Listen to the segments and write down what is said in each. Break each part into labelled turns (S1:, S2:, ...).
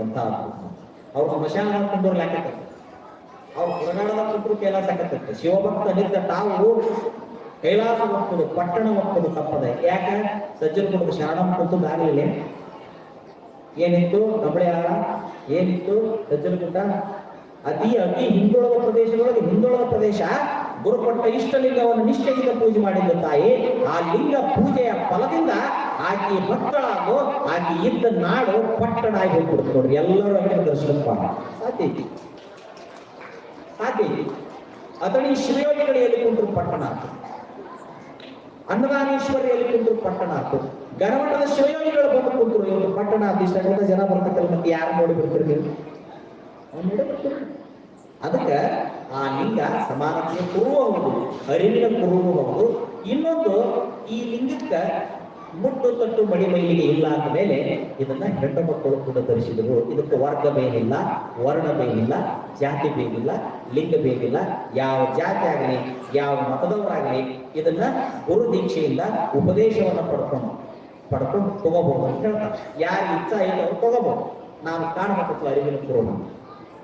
S1: ಎಂತ ಅವ್ರು ಸ್ಮಶಾನ ಕುಂದೂರ್ ಲೆಕ್ಕ ಅವ್ರು ಹೊರಗಾಡದ ಕೈಲಾಸ ಆಗತ್ತೆ ಶಿವಭಕ್ತ ನಿಂತ ತಾವು ಕೈಲಾಸ ಮಕ್ಕಳು ಪಟ್ಟಣ ಮಕ್ಕಳು ತಪ್ಪದೆ ಯಾಕೆ? ಸಜ್ಜನ ಕುಟುಂಬ ಶರಣಂ ಕುಂತದ್ದು ದಾರಿಯಲ್ಲಿ ಏನಿತ್ತು ಕಬಳೆಯಾಳ ಏನಿತ್ತು ಸಜ್ಜನ ಗುಡ್ಡ ಅತಿ ಅತಿ ಹಿಂದುಳಿದ ಪ್ರದೇಶದೊಳಗೆ ಹಿಂದುಳಿದ ಪ್ರದೇಶ ಗುರುಪಟ್ಟ ಇಷ್ಟಲಿಂಗವನ್ನು ನಿಷ್ಠೆಯಿಂದ ಪೂಜೆ ಮಾಡಿದ್ದ ತಾಯಿ ಆ ಲಿಂಗ ಪೂಜೆಯ ಫಲದಿಂದ ಆಕೆ ಮಕ್ಕಳಾಗೋ, ಆಕೆ ಇದ್ದ ನಾಡು ಪಟ್ಟಣ ಆಗಿ ಹೋಗ್ಬಿಡ್ತು ನೋಡ್ರಿ. ಎಲ್ಲರೂ ಆಕೆ ದರ್ಶನ ಮಾಡಿ ಸಾಧ್ಯ ಐತಿ. ಸಾಧ್ಯ ಐತಿ. ಈ ಶಿವಯೋಗಿಗಳು ಎಲ್ಲಿ ಕುಂಟ್ರು ಪಟ್ಟಣ ಆಯ್ತು ಅನ್ನದಾನೇಶ್ವರಿ ಎಲ್ಲಿ ಕುಂತ್ರು ಪಟ್ಟಣ ಆಯ್ತು ಗರಮಠದ ಶಿವಯೋಗಿಗಳು ಬಂದು ಕುಂತ್ರು ಇವರು ಪಟ್ಟಣ ಇಷ್ಟೆಲ್ಲ ಜನ ಬರ್ಬೇಕಲ್ಲ ಮತ್ತೆ ಯಾರು ನೋಡಿ ಬರ್ತೀರಿ ನೀವು? ಅದಕ್ಕೆ ಆ ಲಿಂಗ ಸಮಾನತೆಯ ಕುರುವ ಹೌದು ಅರಿವಿನ ಕುರುವ ಹೌದು ಇನ್ನೊಂದು ಈ ಲಿಂಗಕ್ಕೆ ಮುಟ್ಟು ತಟ್ಟು ಮಡಿ ಮೈಲಿಗೆ ಇಲ್ಲ ಅಂದ ಮೇಲೆ ಇದನ್ನ ಹೆಣ್ಣು ಮಕ್ಕಳು ಕೂಡ ಧರಿಸಿದರು. ಇದಕ್ಕೆ ವರ್ಗ ಬೇನಿಲ್ಲ ವರ್ಣ ಬೇನಿಲ್ಲ ಜಾತಿ ಬೇನಿಲ್ಲ ಲಿಂಗ ಬೇನಿಲ್ಲ ಯಾವ ಜಾತಿ ಆಗಲಿ, ಯಾವ ಮತದವರಾಗಲಿ ಇದನ್ನ ಗುರು ದೀಕ್ಷೆಯಿಂದ ಉಪದೇಶವನ್ನ ಪಡ್ಕೊಂಡು ಪಡ್ಕೊಂಡು ತಗೋಬಹುದು ಅಂತ ಹೇಳ್ತಾರೆ. ಯಾರು ಇಚ್ಛ ಇಲ್ಲ ಅವ್ರು ತಗೋಬಹುದು. ನಾನು ಕಾಣಬೇಕು ಅರಿವಿನ ಕೊರೋನ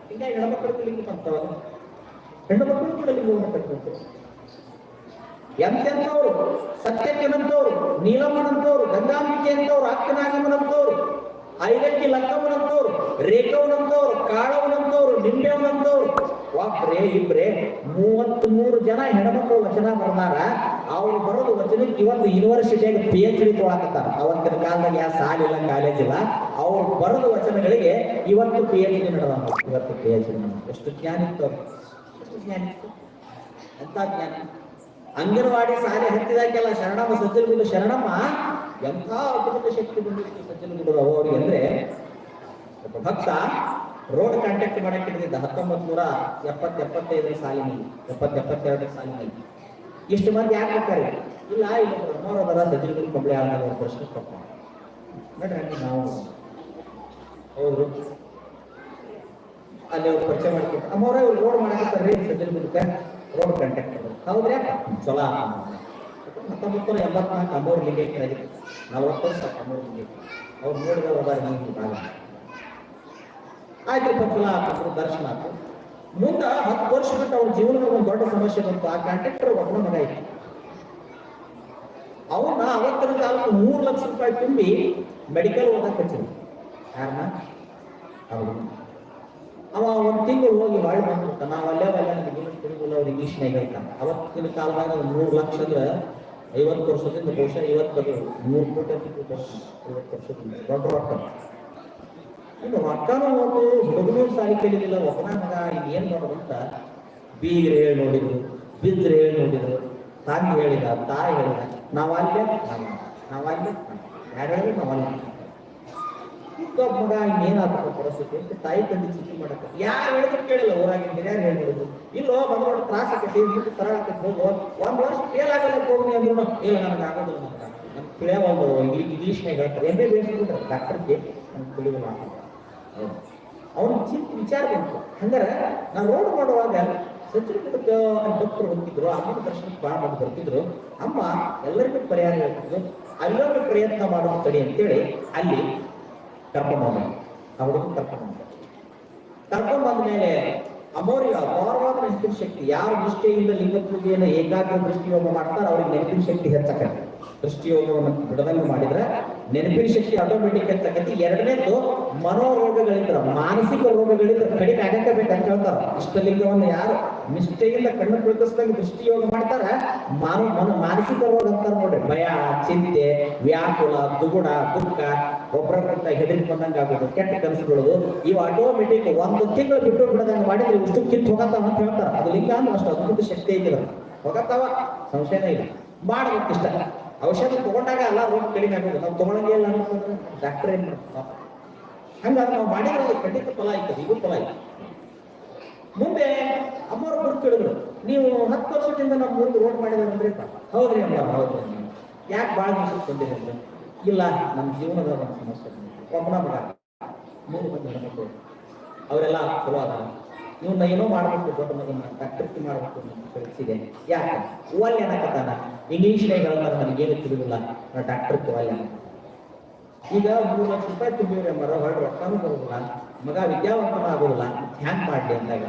S1: ಹಿಂಗಾಗಿ ಹೆಣ್ಮಕ್ಳು ಲಿಂಗ ಬಂತವ ಹೆಣ್ಣು ಮಕ್ಕಳು ಕೂಡ ಲಿಂಗವನ್ನು ಕಟ್ಟಬೇಕು ಎಂತೆಂಥವ್ರು ಸತ್ಯಕ್ಕನಂತವ್ರು ನೀಲಮ್ಮನಂತವ್ರು ಗಂಗಾಂಬಿಕೆ ಅಂತವ್ರು ಅಕ್ಕನಾಗಮ್ಮನಂತವ್ರು ಐದಕ್ಕಿ ಲಕ್ಕಮ್ಮನಂತವ್ರು ರೇಖವನಂತವ್ರು ಕಾಳವನಂತವ್ರು ನಿಂಬೆವನಂತವ್ರು. ಒಬ್ರೆ ಇಬ್ರೆ ಮೂವತ್ತ್ ಮೂರು ಜನ ಹೆಣ್ಮಕ್ಳು ವಚನ ಬರ್ದಾರ. ಅವ್ರು ಬರೋದು ವಚನಕ್ಕೆ ಇವತ್ತು ಯೂನಿವರ್ಸಿಟಿಯಾಗ ಪಿ ಎಚ್ ಡಿ ತೊಳಕತ್ತಾರ ಅವತ್ತಿನ ಕಾಲದಾಗ ಯಾವ ಸಾಲಿಲ್ಲ ಕಾಲೇಜ್ ಇಲ್ಲ. ಅವ್ರು ಬರೆದ ವಚನಗಳಿಗೆ ಇವತ್ತು ಪಿ ಎಚ್ ಡಿ ನಡೆದ ಇವತ್ತು ಪಿ ಎಚ್ ಡಿ ಎಷ್ಟು ಜ್ಞಾನ ಇತ್ತು. ಎಷ್ಟು ಜ್ಞಾನ ಇತ್ತು ಎಂತ ಜ್ಞಾನ? ಅಂಗನವಾಡಿ ಶಾಲೆ ಹತ್ತಿದಾಗೆಲ್ಲ ಶರಣಮ್ಮ ಸಜ್ಜನಗುಡ್ಡ ಶರಣಮ್ಮ, ಎಂಥ ಅದ್ಭುತ ಶಕ್ತಿ ಬಂದಿತ್ತು ಸಜ್ಜನಗುಡ್ಡ ಅವರಿಗೆ ಅಂದ್ರೆ ಭಕ್ತ ರೋಡ್ ಕಾಂಟ್ಯಾಕ್ಟ್ ಮಾಡಕ್ ಹಿಡಿದಿದ್ದ ಹತ್ತೊಂಬತ್ ನೂರ ಎಪ್ಪತ್ ಎಪ್ಪತ್ತೈದನೇ ಸಾಲಿನಲ್ಲಿ ಎಪ್ಪತ್ ಎಪ್ಪತ್ತೆರಡನೇ ಸಾಲಿನಲ್ಲಿ. ಇಷ್ಟು ಮಂದಿ ಯಾಕೆ ಹಾಕ್ತಾರೆ ಇಲ್ಲ ಇಲ್ಲ ಬ್ರಹ್ಮವರ ಸಜ್ಜನಗುಡ್ಡ ಕಂಬಳಿ ಆಗ ಒಂದು ಪ್ರಶ್ನೆ ತಪ್ಪ ನೋಡ್ರಿ ನಾವು ಹೌದು. ಅಲ್ಲಿ ಅವ್ರು ಪರಿಚಯ ಮಾಡ್ಕೊಟ್ಟು ಅಮ್ಮವ್ರ ಇವ್ರು ರೋಡ್ ಮಾಡಕತ್ತಾರ್ರಿ ಸಜ್ಜನಗುಡ್ಡಕ್ಕೆ ರೋಡ್ ಕಾಂಟ್ಯಾಕ್ಟ್ ಹೌದ್ರಿ ಚಲೋ ಹತ್ತೊಂಬತ್ತು ನೂರ ಎಂಬತ್ನಾಲ್ಕು ಅಮ್ಮವ್ರ ಲಿಂಗೈಕ್ಯ ನಲವತ್ತು ವರ್ಷ ಅಮ್ಮವ್ರ ಲಿಂಗೈಕ್ಯ. ಅವ್ರು ನೋಡಿದ್ರೆ ಭಾಗ ಆಯ್ತು ಚಲೋ ಆತು ದರ್ಶನ ಆತು ಮುಂದ ಹತ್ತು ವರ್ಷ ಬಿಟ್ಟು ಅವ್ರ ಜೀವನದ ಒಂದು ದೊಡ್ಡ ಸಮಸ್ಯೆ ಬಂತು. ಆ ಕಾಂಟ್ರಾಕ್ಟರ್ ಒಬ್ಬನ ಮಗ ಇತ್ತು ಅವನ್ನ ಅವತ್ತಿನ ಕಾಲಕ್ಕೆ ಮೂರು ಲಕ್ಷ ರೂಪಾಯಿ ತುಂಬಿ ಮೆಡಿಕಲ್ ಓದಕ್ಕೆ ಹಚ್ಚಿದ್ರು ಯಾರನ್ನ ಹೌದು ಅವ ಒಂದು ತಿಂಗಳು ಹೋಗಿ ಬಾಳಿ ಬಂದ್ಬಿಟ್ಟ. ನಾವು ಅಲ್ಲೇ ಅಲ್ಲ ಅವ್ರು ಇಂಗ್ಲೀಷ್ನಾಗ ಹೇಳ್ತಾರೆ ಅವತ್ತಿನ ಕಾಲದಾಗ ಮೂರು ಲಕ್ಷ ಅಂದ್ರೆ ಐವತ್ತು ವರ್ಷದಿಂದ ಬಹುಶಃ ಇವತ್ತು ಮೂರು ಕೋಟಿ ಅಂತ. ಐವತ್ತು ವರ್ಷದಿಂದ ದೊಡ್ಡ ರೊಕ್ಕ ಇನ್ನು ರೊಕ್ಕನ ಒಂದು ಹುಡುಗನೂ ಸಾಲಿ ಕೇಳಿದಿಲ್ಲ ಒಬ್ಬನ ಮಗ ಏನ್ ಮಾಡೋದು ಅಂತ ಹೇಳಿ ನೋಡಿದ್ರು, ಬಿದ್ರು ಹೇಳಿ ನೋಡಿದ್ರು, ತಾಯಿ ಹೇಳಿದ ತಾಯಿ ಹೇಳಿದ ನಾವಲ್ಲೇ ನಾವಲ್ಲೇ ಯಾರು ಹೇಳಿ ನಾವಲ್ಲೇ ಇದ್ದೊಬ್ಬ ಮಗ ಇನ್ನೇನಾಗ್ತದೆ ಪರಿಸ್ಥಿತಿ ಅಂತ ತಾಯಿ ತಂದೆ ಚಿಂತೆ ಮಾಡಕ್ಕೆ ಯಾರು ಹೇಳಿದ್ರು ಕೇಳಿಲ್ಲ ಊರಾಗಿನ ಹಿರಿಯರು ಹೇಳಿದ್ರು ಇಲ್ಲೋ ಬಂದ್ಬಿಟ್ಟು ತ್ರಾಸ ಕಟ್ಟಿ ಇದು ಸರಳ ಆಕೈತಿ, ಹೋಗು. ಒಂದ್ ವರ್ಷ ಫೇಲ್ ಆಗಲ್ಲ ಹೋಗ್ನಿ ಅಂದ್ರು. ಇಲ್ಲ ನನಗೆ ಆಗೋದಿಲ್ಲ ನನಗೆ ನಮ್ ತಿಳಿಯ ಒಂದು ಇಂಗ್ಲೀಷ್ನಾಗ ಹೇಳ್ತಾರೆ. ಎಂ ಬಿ ಬಿ ಎಸ್ ಡಾಕ್ಟರ್ಗೆ ನಮ್ಗೆ ತಿಳಿದಿಲ್ಲ ಅವನ ಚಿಂತೆ, ವಿಚಾರ ಬಂತು. ಹಂಗಾರೆ ನಾವು ರೋಡ್ ಮಾಡುವಾಗ ಸಚಿವ ಭಕ್ತರು ಹೋಗ್ತಿದ್ರು ಅಮ್ಮನ ದರ್ಶನಕ್ಕೆ ಭಾಳ ಮಂದಿ ಬರ್ತಿದ್ರು. ಅಮ್ಮ ಎಲ್ಲರಿಗೂ ಪರಿಹಾರ ಹೇಳ್ತಿದ್ರು. ಅಲ್ಲೊಂದು ಪ್ರಯತ್ನ ಮಾಡೋದು ತಡಿ ಅಂತೇಳಿ ಅಲ್ಲಿ ಕರ್ಕೊಂಡು ಹೋದ ಆ ಹುಡುಗನ ಕರ್ಕೊಂಡು ಬಂದ ಮೇಲೆ ಅಮೌರಿಗೆ ಅಪಾರವಾದ ನೆನಪಿನ ಶಕ್ತಿ ಯಾವ ದೃಷ್ಟಿಯಿಂದ ಲಿಂಗ ಪೂಜೆಯನ್ನು ಏಕಾಗ್ರ ದೃಷ್ಟಿಯೋಗ ಮಾಡ್ತಾರೆ ಅವ್ರಿಗೆ ನೆನಪಿನ ಶಕ್ತಿ ಹೆಚ್ಚಾಕತ್ತೆ ದೃಷ್ಟಿಯೋಗವನ್ನು ಬಿಡದಂಗೆ ಮಾಡಿದ್ರೆ ನೆನಪಿನ ಶಕ್ತಿ ಆಟೋಮೆಟಿಕ್ ಅಂತಕ್ಕಂಥ ಎರಡನೇದು ಮನೋರೋಗಗಳಿದ್ರ, ಮಾನಸಿಕ ರೋಗಗಳಿದ್ರ ಕಡಿಮೆ ಆಗಕ್ಕೆ ಬೇಕಂತ ಹೇಳ್ತಾರ. ಇಷ್ಟಲಿಂಗವನ್ನು ಯಾರು ನಿಷ್ಠೆಯಿಂದ ಕಣ್ಣು ಕುಳಿತಿಸಿದಾಗ ದೃಷ್ಟಿಯೋಗ ಮಾಡ್ತಾರ, ಮಾನ, ಮನ, ಮಾನಸಿಕ ರೋಗ ಅಂತಾರ ನೋಡ್ರಿ. ಭಯ, ಚಿಂತೆ, ವ್ಯಾಕುಲ ದುಗುಣ ದುಃಖ ಹೆದರಿಕೆ ಬಂದಂಗ ಆಗೋದು, ಕೆಟ್ಟ ಕನಸುಗಳು ಇವು ಆಟೋಮೆಟಿಕ್ ಒಂದು ತಿಂಗಳು ಬಿಟ್ಟು ಬಿಡದಂಗ ಮಾಡಿದ್ರೆ ಇಷ್ಟು ಕಿತ್ತು ಹೋಗತ್ತಾವ ಅಂತ ಹೇಳ್ತಾರ. ಅದು ಲಿಂಗ ಅಂದ್ರೆ ಅಷ್ಟು ಅದ್ಭುತ ಶಕ್ತಿ ಐತಿ ಅದ್ರ ಹೋಗತ್ತಾವ? ಸಂಶಯನೇ ಇಲ್ಲ. ಮಾಡ್ಬೇಕು ಇಷ್ಟ ಔಷಧ ತಗೊಂಡಾಗ ಅಲ್ಲ ರೋಗ ಕಡಿಮೆ ಆಗೋದು. ನಾವು ತಗೊಳಂಗೇ ಇಲ್ಲ ಅನ್ನೋದು ಡಾಕ್ಟರ್ ಏನ್ ಮಾಡ್ತಾರೆ ಹಂಗಾದ್ರೆ ನಾವು ಮಾಡಿದ್ರೆ ಅದು ಖಂಡಿತ ಫಲ ಆಯ್ತದೆ ಇದು ಫಲ ಆಯ್ತು ಮುಂದೆ ಅಮ್ಮವ್ರ ಗುರುತು ಕೇಳಿದ್ರು, ನೀವು ಹತ್ತು ವರ್ಷದಿಂದ ನಮ್ಮ ಮುಂದೆ ರೋಡ್ ಮಾಡಿದ್ರೆ ಹೌದ್ರಿ ಅಮ್ಮ, ಹೌದ್ರಿ ಯಾಕೆ ಭಾಳ ದಿವಸ ಅಂದ್ರೆ? ಇಲ್ಲ ನಮ್ಮ ಜೀವನದ ಒಂದು ಸಮಸ್ಯೆ. ಒಬ್ಬನ ಮೂರು ಮಂದಿ ಹೆಣ್ಮಕ್ಳು ಅವರೆಲ್ಲ ಚಲೋ ಅದ ಇವನ್ನ ಏನೋ ಮಾಡ್ಬೇಕು ದೊಡ್ಡ ಮಗನ ಡಾಕ್ಟರ್ತಿ ಮಾಡ್ಬೇಕು ಅಂತ ಕಳಿಸಿದೆ. ಯಾಕೆ? ಒಲ್ಲೆ ಅನ್ನಕತ್ತಾನ ಇಂಗ್ಲೀಷ್ನಾಗ ಹೇಳ್ತಾರೆ ನನಗೇನು ತಿಳಿದಿಲ್ಲ. ನಾ ಡಾಕ್ಟರ್ತಿ ಒಲ್ಲೆ. ಈಗ ಮೂರು ಲಕ್ಷ ರೂಪಾಯಿ ತುಂಬಿವ್ರೆ ಮರ ಹೊರಡು ರೊಕ್ಕನೂ ಬರೋದಿಲ್ಲ. ಮಗ ವಿದ್ಯಾವಂತನ ಆಗೋದಿಲ್ಲ. ಹ್ಯಾಂಗ್ ಮಾಡಲಿ ಅಂದಾಗ?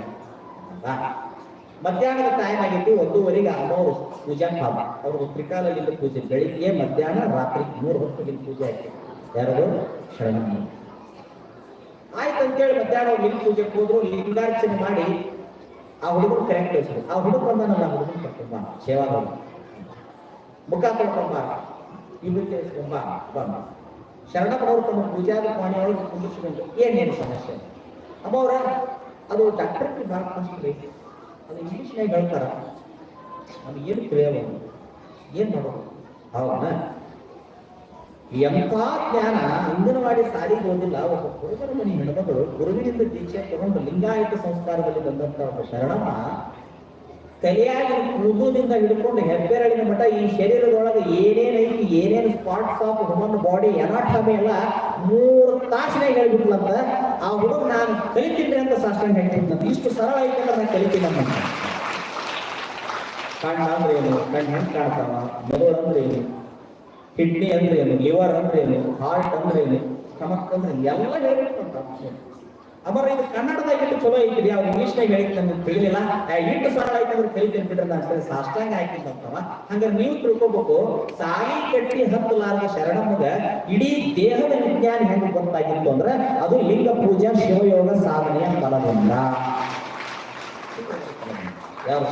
S1: ಮಧ್ಯಾಹ್ನದ ಟೈಮ್ ಆಗೈತಿ ಒಂದೂವರೆಗೆ ಅಮ್ಮವರು ಪೂಜಾ ಪಾಪ. ಅವರು ತ್ರಿಕಾಲದಿಂದ ಪೂಜೆ. ಬೆಳಿಗ್ಗೆ ಮಧ್ಯಾಹ್ನ ರಾತ್ರಿ ಮೂರು ಹೊತ್ತಿಗೆ ಪೂಜೆ ಆಯ್ತು. ಶರಣಮ್ಮ ಆಯ್ತು ಅಂತೇಳಿ ಮಧ್ಯಾಹ್ನ ಲಿಂಗ ಪೂಜೆಗೆ ಹೋದ್ರು ಲಿಂಗಾರ್ಚನೆ ಮಾಡಿ ಆ ಹುಡುಗರು ಕರೆಕ್ಟ್ ಹೆಸರು ಆ ಹುಡುಗ ಬಂದಾನಲ್ಲ ಹುಡುಗನ ಕರ್ಕೊಂಬ ಸೇವಾ ಮುಖ ಕಳ್ಕೊಂಬ ಇಬ್ಬರು ಕೇಳಿಸ್ಕೊಂಬ ಬಂದ ಶರಣಪ್ಪನವರು ತಮ್ಮ ಪೂಜಾದ ಪಾಣಿಯೊಳಗೆ ಕುಂದಿಸ್ಕೊಂಡು ಏನೇನು ಸಮಸ್ಯೆ? ಅಮ್ಮ ಅವರ, ಅದು ಡಾಕ್ಟರ್ಗೆ ಭಾಳ ಬೇಕು ಅದು ಇಂಗ್ಲೀಷ್ನಾಗ ಹೇಳ್ತಾರ. ನಮ್ಗೆ ಏನು ತಿಳಿಯಬಹುದು ಏನು ಮಾಡೋದು? ಹೌದಾ ಎಂಥ ಜ್ಞಾನ ಅಂಗನವಾಡಿ ಸಾರಿಗೆ ಹೋಗಿಲ್ಲ ಒಬ್ಬ ಹುಡುಗರ ಮನೆ ಹೆಣ್ಮಗಳು ಗುರುವಿನಿಂದ ದೀಕ್ಷೆ ತಗೊಂಡು ಲಿಂಗಾಯತ ಸಂಸ್ಕಾರದಲ್ಲಿ ಬಂದಂತ ಒಬ್ಬ ಶರಣಮ್ಮ ಕಲಿಯಾಗಿ ಕೂದಲಿಂದ ಹಿಡ್ಕೊಂಡು ಹೆಬ್ಬೆರಳಿನ ಮಠ, ಈ ಶರೀರದೊಳಗೆ ಏನೇನೈತಿ ಏನೇನು spots of human body anatomy ಎಲ್ಲ ಮೂರು ತಾಸಿನ ಹೇಳ್ಬಿಟ್ಲಂತ ಆ ಹುಡುಗ ನಾನು ಕಲಿತೀನಿ ಅಂತ ಶಾಸ್ತ್ರ ಹೇಳ್ತಿದ್ನಂತ ಇಷ್ಟು ಸರಳ ಐತೆ ನಾನು ಕಲಿತೀನಿ ಕಣ್ಣು ಅಂದ್ರೆ ಏನು? ಕಣ್ಣು ಹೆಂಗ್ ಕಾಣ್ತಾವ? ಮೆದುಳು ಅಂದ್ರೆ ಏನು? ಕಿಡ್ನಿ ಅಂದ್ರೆ ಏನು? ಲಿವರ್ ಅಂದ್ರೆ ಏನು? ಹಾರ್ಟ್ ಅಂದ್ರೆ ಏನು? ಸ್ಟಮಕ್ ಅಂದ್ರೆ? ಎಲ್ಲ ಹೇಳ್ಬಿಟ್ಟಂತ ಅಮರ, ಇದು ಕನ್ನಡದಾಗ ಇಟ್ಟು ಚಲೋ ಐತಿ ಅವ್ರು ಇಂಗ್ಲೀಷ್ನಾಗ ಹೇಳಿದ್ ನಮ್ಗೆ ತಿಳಿಲಿಲ್ಲ. ಇಟ್ಟು ಸರಳ ಐತೆ ಅಂದ್ರೆ ಕಲಿತೇನೆ ಬಿಡ್ರಿ ನಾನು ಅಂತೇಳಿ ಸಾಷ್ಟಾಂಗ ಹಾಕಿದ್ದಂತವ ಹಂಗಾರೆ ನೀವು ತಿಳ್ಕೊಬೇಕು, ಸಾಲಿ ಕಟ್ಟಿ ಹತ್ತಲಾರದ ಶರಣಮ್ಮಗ ಇಡೀ ದೇಹದ ವಿಜ್ಞಾನ ಹೆಂಗ್ ಗೊತ್ತಾಗಿತ್ತು ಅಂದ್ರೆ ಅದು ಲಿಂಗ ಪೂಜಾ ಶಿವಯೋಗ ಸಾಧನೆಯ ಫಲದಿಂದ.